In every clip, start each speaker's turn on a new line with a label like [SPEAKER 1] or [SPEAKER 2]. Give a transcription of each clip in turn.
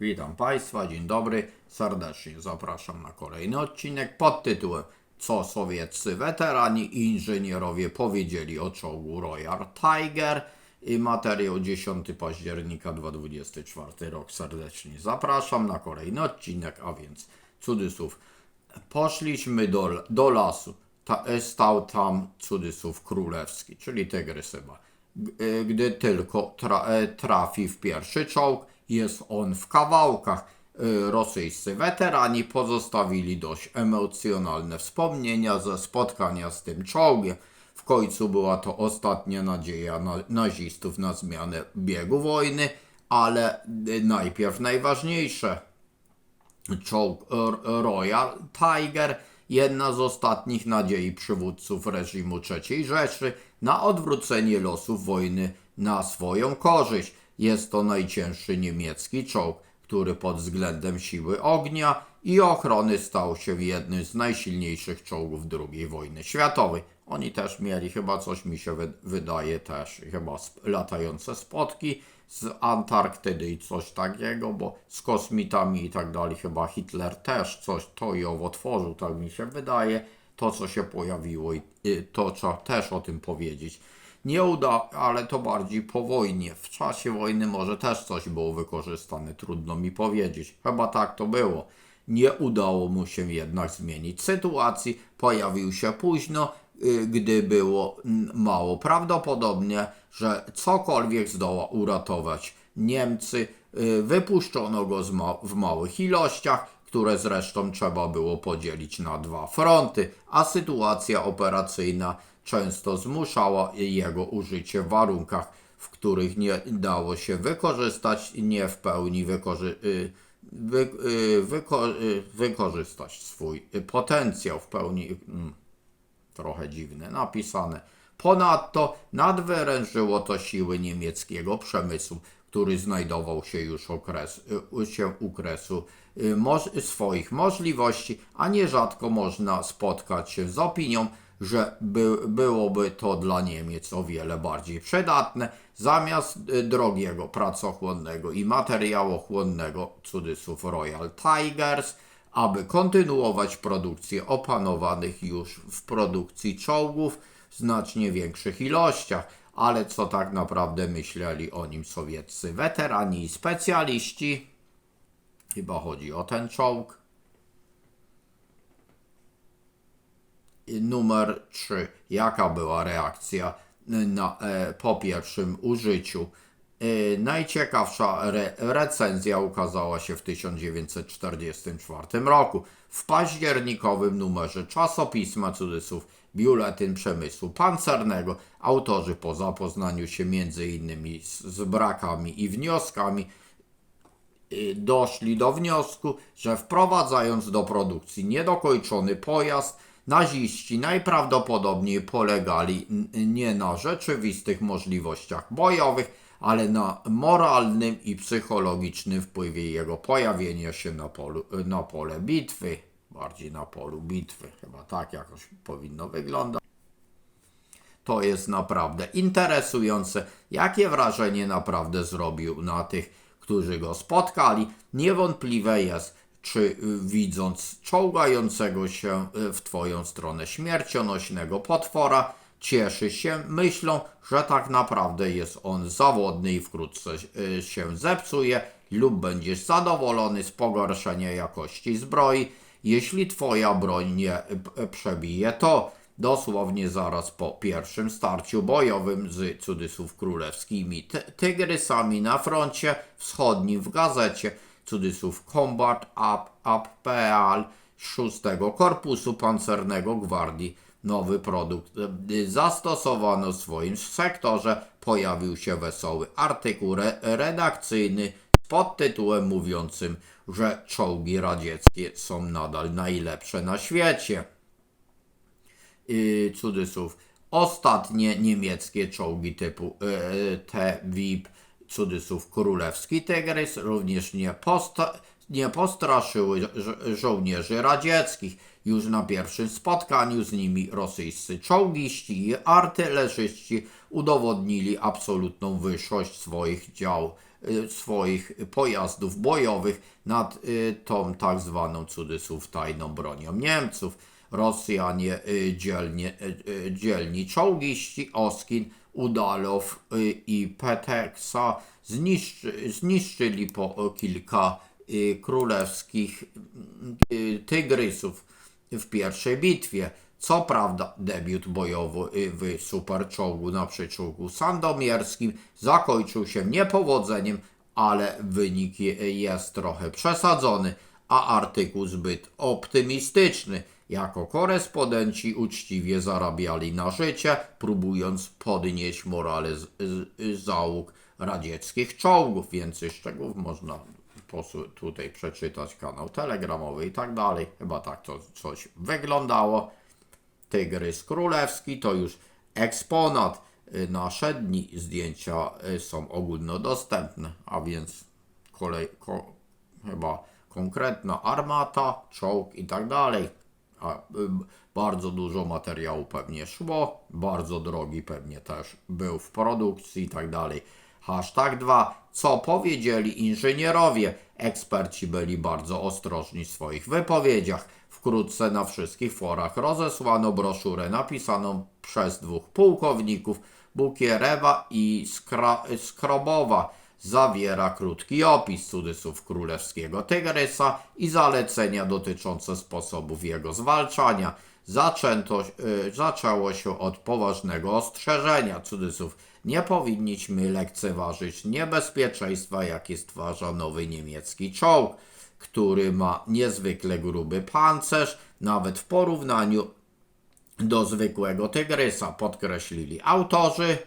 [SPEAKER 1] Witam Państwa, dzień dobry. Serdecznie zapraszam na kolejny odcinek pod tytułem Co sowieccy weterani i inżynierowie powiedzieli o czołgu Royal Tiger i materiał 10 października 2024 rok. Serdecznie zapraszam na kolejny odcinek, a więc cudzysłów. Poszliśmy do, do lasu. Ta, stał tam cudzysłów królewski, czyli tygrys chyba. E, Gdy tylko tra, e, trafi w pierwszy czołg, jest on w kawałkach. E, Rosyjscy weterani pozostawili dość emocjonalne wspomnienia ze spotkania z tym czołgiem. W końcu była to ostatnia nadzieja na, nazistów na zmianę biegu wojny, ale e, najpierw najważniejsze czołg Royal Tiger, jedna z ostatnich nadziei przywódców reżimu III Rzeszy na odwrócenie losów wojny na swoją korzyść. Jest to najcięższy niemiecki czołg, który pod względem siły ognia i ochrony stał się jednym z najsilniejszych czołgów II wojny światowej. Oni też mieli chyba coś mi się wy- wydaje też, chyba latające spotki z Antarktydy i coś takiego, bo z kosmitami i tak dalej chyba Hitler też coś to i owo tworzył, tak mi się wydaje. To, co się pojawiło i i to trzeba też o tym powiedzieć. Nie uda, ale to bardziej po wojnie. W czasie wojny może też coś było wykorzystane, trudno mi powiedzieć. Chyba tak to było. Nie udało mu się jednak zmienić sytuacji. Pojawił się późno, y, gdy było mało prawdopodobnie, że cokolwiek zdoła uratować Niemcy. Y, Wypuszczono go w małych ilościach, które zresztą trzeba było podzielić na dwa fronty, a sytuacja operacyjna często zmuszała jego użycie w warunkach, w których nie dało się wykorzystać, nie w pełni wykorzy- y, wy, y, wyko- y, wykorzystać swój potencjał w pełni. mm, trochę dziwne napisane. Ponadto nadwyrężyło to siły niemieckiego przemysłu, który znajdował się już okres, się u kresu swoich możliwości, a nierzadko można spotkać się z opinią, że by, byłoby to dla Niemiec o wiele bardziej przydatne, zamiast y, drogiego, pracochłonnego i materiałochłonnego cudzysłów Royal Tigers, aby kontynuować produkcję opanowanych już w produkcji czołgów w znacznie większych ilościach. Ale co tak naprawdę myśleli o nim sowieccy weterani i specjaliści? Chyba chodzi o ten czołg. Numer 3. Jaka była reakcja na, e, po pierwszym użyciu? E, najciekawsza re, recenzja ukazała się w 1944 roku. W październikowym numerze czasopisma cudzysłów Biuletyn Przemysłu Pancernego autorzy po zapoznaniu się m.in. z, z brakami i wnioskami y, doszli do wniosku, że wprowadzając do produkcji niedokończony pojazd, naziści najprawdopodobniej polegali nie na rzeczywistych możliwościach bojowych, ale na moralnym i psychologicznym wpływie jego pojawienia się na, polu, na pole bitwy, bardziej na polu bitwy, chyba tak jakoś powinno wyglądać. To jest naprawdę interesujące, jakie wrażenie naprawdę zrobił na tych, którzy go spotkali. Niewątpliwe jest, czy y, widząc czołgającego się y, w Twoją stronę śmiercionośnego potwora, cieszy się myślą, że tak naprawdę jest on zawodny i wkrótce y, się zepsuje lub będziesz zadowolony z pogorszenia jakości zbroi, jeśli Twoja broń nie przebije to. Dosłownie zaraz po pierwszym starciu bojowym z cudzysłów królewskimi ty- tygrysami na froncie wschodnim w gazecie cudzysłów Combat Up, Up.pl 6 Korpusu Pancernego Gwardii. Nowy produkt zastosowano w swoim sektorze. Pojawił się wesoły artykuł re- redakcyjny pod tytułem mówiącym, że czołgi radzieckie są nadal najlepsze na świecie yy, cudzysłów, ostatnie niemieckie czołgi typu yy, T-VIP, cudzysłów królewski Tygrys, również nie, posta- nie postraszyły żo- żołnierzy radzieckich. Już na pierwszym spotkaniu z nimi rosyjscy czołgiści i artylerzyści udowodnili absolutną wyższość swoich dział y, swoich pojazdów bojowych nad y, tą tak zwaną cudzysłów tajną bronią Niemców. Rosjanie y, dzielnie, dzielni czołgiści Oskin, Udalow y, i Peteksa zniszczy, zniszczyli po kilka y, królewskich y, tygrysów w pierwszej bitwie. Co prawda debiut bojowy w superczołgu na przyczółku sandomierskim zakończył się niepowodzeniem, ale wynik je- jest trochę przesadzony, a artykuł zbyt optymistyczny. Jako korespondenci uczciwie zarabiali na życie, próbując podnieść morale z, z, załóg radzieckich czołgów. Więcej szczegółów można tutaj przeczytać kanał telegramowy i tak dalej. Chyba tak to coś wyglądało. Tygrys Królewski to już eksponat. Nasze dni zdjęcia y, są ogólnodostępne, a więc kolej, ko, chyba konkretna armata, czołg i tak dalej. A, bardzo dużo materiału pewnie szło, bardzo drogi pewnie też był w produkcji i tak dalej. Hashtag 2. Co powiedzieli inżynierowie? Eksperci byli bardzo ostrożni w swoich wypowiedziach. Wkrótce na wszystkich forach rozesłano broszurę napisaną przez dwóch pułkowników Bukierewa i Skra Skrobowa. Zawiera krótki opis cudzysłów królewskiego tygrysa i zalecenia dotyczące sposobów jego zwalczania. Zaczęto, y, zaczęło się od poważnego ostrzeżenia cudzysłów. Nie powinniśmy lekceważyć niebezpieczeństwa, jakie stwarza nowy niemiecki czołg, który ma niezwykle gruby pancerz, nawet w porównaniu do zwykłego tygrysa, podkreślili autorzy.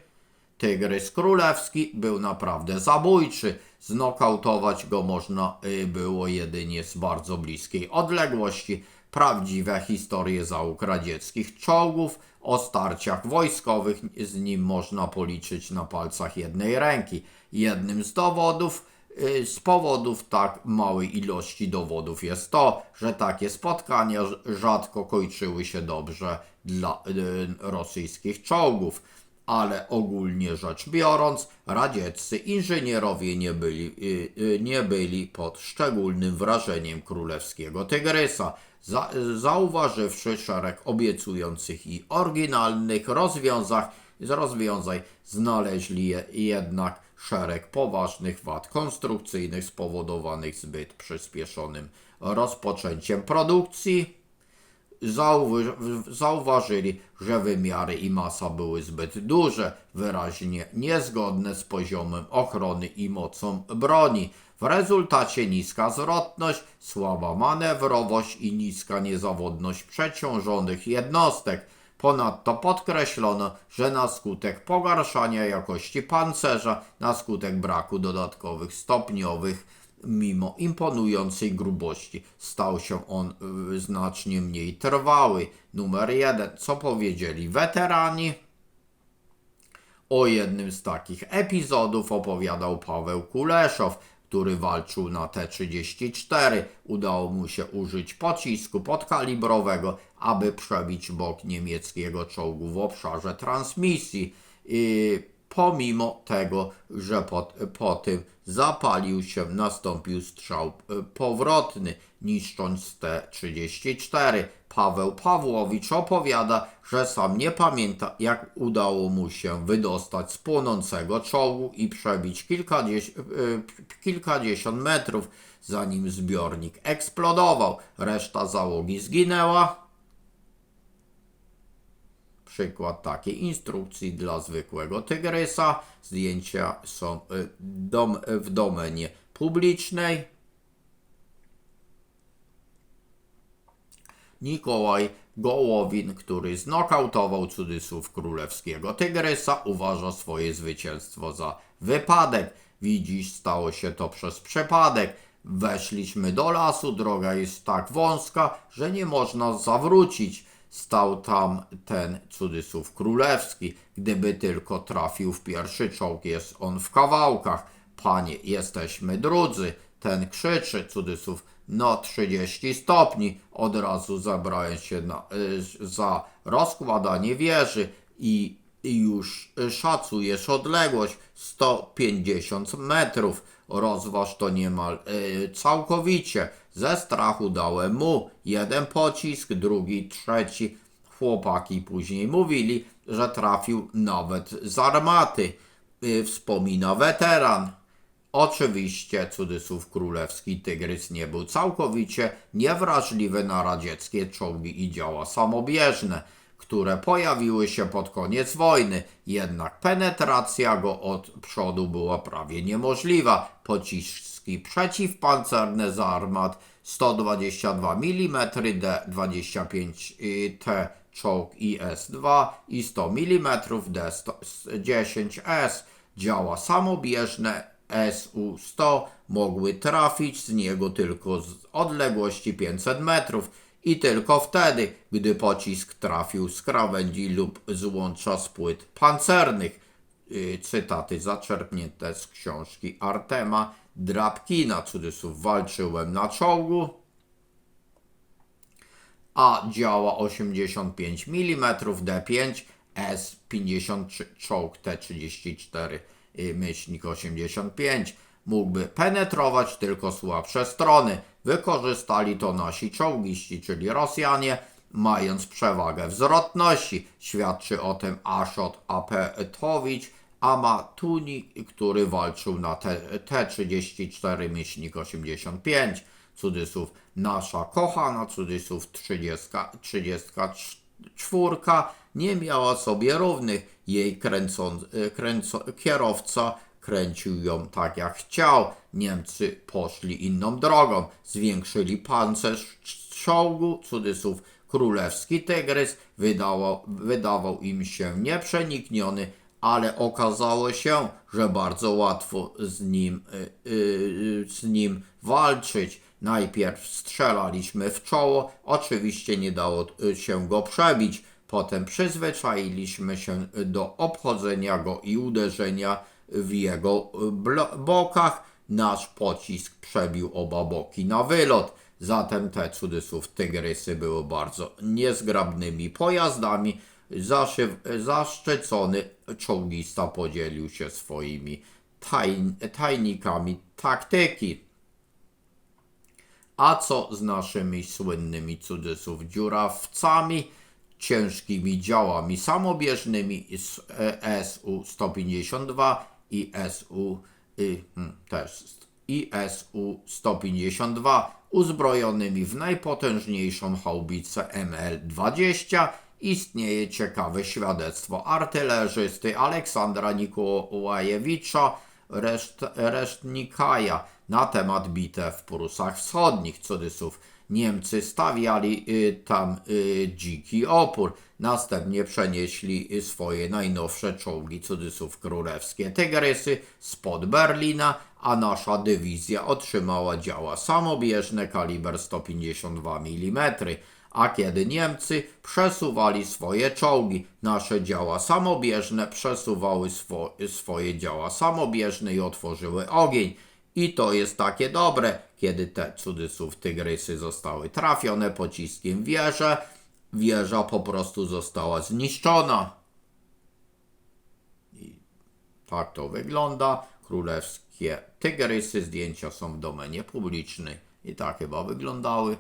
[SPEAKER 1] Tygrys królewski był naprawdę zabójczy. Znokautować go można y, było jedynie z bardzo bliskiej odległości. Prawdziwe historie załóg radzieckich czołgów o starciach wojskowych z nim można policzyć na palcach jednej ręki. Jednym z dowodów y, z powodów tak małej ilości dowodów jest to, że takie spotkania rz- rzadko kończyły się dobrze dla y, rosyjskich czołgów, ale ogólnie rzecz biorąc, radzieccy inżynierowie nie byli, y, y, nie byli pod szczególnym wrażeniem królewskiego tygrysa. Za, zauważywszy szereg obiecujących i oryginalnych rozwiązań, rozwiązań znaleźli je jednak szereg poważnych wad konstrukcyjnych spowodowanych zbyt przyspieszonym rozpoczęciem produkcji. Zauważyli, że wymiary i masa były zbyt duże, wyraźnie niezgodne z poziomem ochrony i mocą broni. W rezultacie niska zwrotność, słaba manewrowość i niska niezawodność przeciążonych jednostek. Ponadto podkreślono, że na skutek pogarszania jakości pancerza, na skutek braku dodatkowych stopniowych, mimo imponującej grubości, stał się on y, znacznie mniej trwały. Numer jeden. Co powiedzieli weterani? O jednym z takich epizodów opowiadał Paweł Kuleszow, który walczył na T-34. Udało mu się użyć pocisku podkalibrowego, aby przebić bok niemieckiego czołgu w obszarze transmisji. I pomimo tego, że po, po tym zapalił się, nastąpił strzał e, powrotny, niszcząc T-34. Paweł Pawłowicz opowiada, że sam nie pamięta, jak udało mu się wydostać z płonącego czołgu i przebić kilkadziesiąt, kilkadziesiąt metrów, zanim zbiornik eksplodował. Reszta załogi zginęła. Przykład takiej instrukcji dla zwykłego tygrysa. Zdjęcia są y, dom, w domenie publicznej. Nikołaj Gołowin, który znokautował cudzysłów królewskiego tygrysa, uważa swoje zwycięstwo za wypadek. Widzisz, stało się to przez przypadek. Weszliśmy do lasu, droga jest tak wąska, że nie można zawrócić. Stał tam ten cudzysłów królewski. Gdyby tylko trafił w pierwszy czołg, jest on w kawałkach. Panie, jesteśmy drudzy. Ten krzyczy, cudzysłów, no 30 stopni. Od razu zabrałem się na, y, za rozkładanie wieży i już y, szacujesz odległość 150 metrów. Rozważ to niemal y, całkowicie. Ze strachu dałem mu jeden pocisk, drugi, trzeci. Chłopaki później mówili, że trafił nawet z armaty. Y, wspomina weteran. Oczywiście cudzysłów królewski tygrys nie był całkowicie niewrażliwy na radzieckie czołgi i działa samobieżne, które pojawiły się pod koniec wojny, jednak penetracja go od przodu była prawie niemożliwa. Pociski przeciwpancerne z armat 122 mm D25T czołg IS-2 i 100 mm D10S działa samobieżne SU-100 mogły trafić z niego tylko z odległości 500 metrów i tylko wtedy, gdy pocisk trafił z krawędzi lub z łącza z płyt pancernych. Yy, Cytaty zaczerpnięte z książki Artema Drabkina, cudzysłów walczyłem na czołgu, a działa 85 mm D5 S53 czołg T34 y, myślnik 85 mógłby penetrować tylko słabsze strony. Wykorzystali to nasi czołgiści, czyli Rosjanie, mając przewagę wzrotności. Świadczy o tym Ashot Apetowicz Amatuni, który walczył na T- T34 myślnik 85 cudzysłów nasza kochana, cudzysłów 30, 34 nie miała sobie równych. Jej kręcą, kręco, kierowca kręcił ją tak jak chciał. Niemcy poszli inną drogą. Zwiększyli pancerz czołgu, cudzysłów królewski tygrys, wydawał, im się nieprzenikniony, ale okazało się, że bardzo łatwo z nim, y, y, z nim walczyć. Najpierw strzelaliśmy w czoło, oczywiście nie dało y, się go przebić. Potem przyzwyczailiśmy się do obchodzenia go i uderzenia w jego blo- bokach. Nasz pocisk przebił oba boki na wylot. Zatem te cudzysłów tygrysy były bardzo niezgrabnymi pojazdami. Zaszyw, zaszczycony czołgista podzielił się swoimi tajn, tajnikami taktyki. A co z naszymi słynnymi cudzysłów dziurawcami, ciężkimi działami samobieżnymi z e, SU-152 i SU y, też i SU-152 uzbrojonymi w najpotężniejszą haubicę ML-20 istnieje ciekawe świadectwo artylerzysty Aleksandra Nikołajewicza reszt, Resznikaja na temat bitew w Prusach Wschodnich, cudzysłów. Niemcy stawiali y, tam y, dziki opór. Następnie przenieśli y, swoje najnowsze czołgi, cudzysłów królewskie tygrysy, spod Berlina, a nasza dywizja otrzymała działa samobieżne kaliber 152 mm. A kiedy Niemcy przesuwali swoje czołgi, nasze działa samobieżne przesuwały swo swoje działa samobieżne i otworzyły ogień. I to jest takie dobre, kiedy te cudzysłów tygrysy zostały trafione pociskiem w wieżę, wieża po prostu została zniszczona. I tak to wygląda. Królewskie tygrysy, zdjęcia są w domenie publicznej i tak chyba wyglądały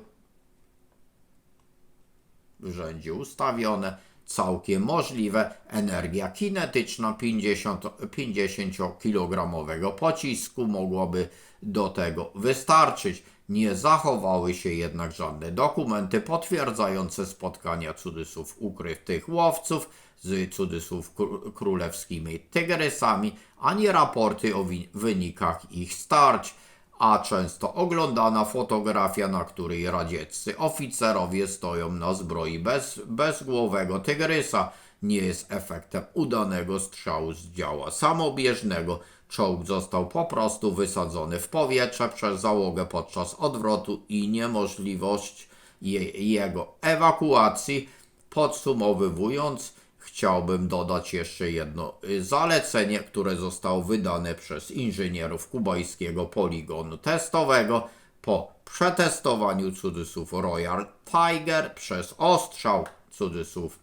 [SPEAKER 1] w rzędzie ustawione. Całkiem możliwe, energia kinetyczna 50, 50-kilogramowego pocisku mogłaby do tego wystarczyć. Nie zachowały się jednak żadne dokumenty potwierdzające spotkania cudzysłów ukrytych łowców z cudzysłów kró- królewskimi tygrysami, ani raporty o wynikach ich starć a często oglądana fotografia, na której radzieccy oficerowie stoją na zbroi bez, bezgłowego tygrysa, nie jest efektem udanego strzału z działa samobieżnego. Czołg został po prostu wysadzony w powietrze przez załogę podczas odwrotu i niemożliwość je, jego ewakuacji. Podsumowując, Chciałbym dodać jeszcze jedno y, zalecenie, które zostało wydane przez inżynierów kubańskiego poligonu testowego po przetestowaniu cudzysłów Royal Tiger przez ostrzał cudzysłów.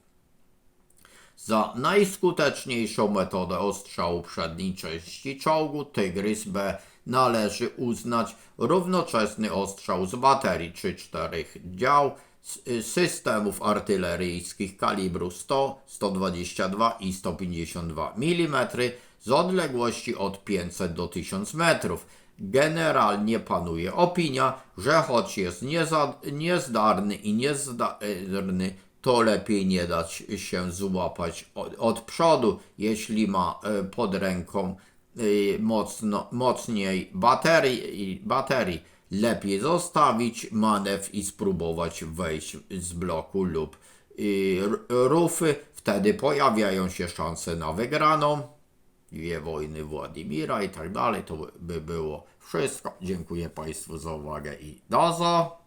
[SPEAKER 1] Za najskuteczniejszą metodę ostrzału przedniej części czołgu Tygrys B należy uznać równoczesny ostrzał z baterii 3-4 dział s- y, systemów artyleryjskich kalibru 100, 122 i 152 mm z odległości od 500 do 1000 metrów. Generalnie panuje opinia, że choć jest niezdarny i niezdarny, to lepiej nie dać się złapać od, od przodu, jeśli ma e, pod ręką y, mocno, mocniej baterii, baterii. Lepiej zostawić manewr i spróbować wejść z bloku lub rufy. Wtedy pojawiają się szanse na wygraną. Dwie wojny Władimira i tak dalej. To by było wszystko. Dziękuję Państwu za uwagę i do zo.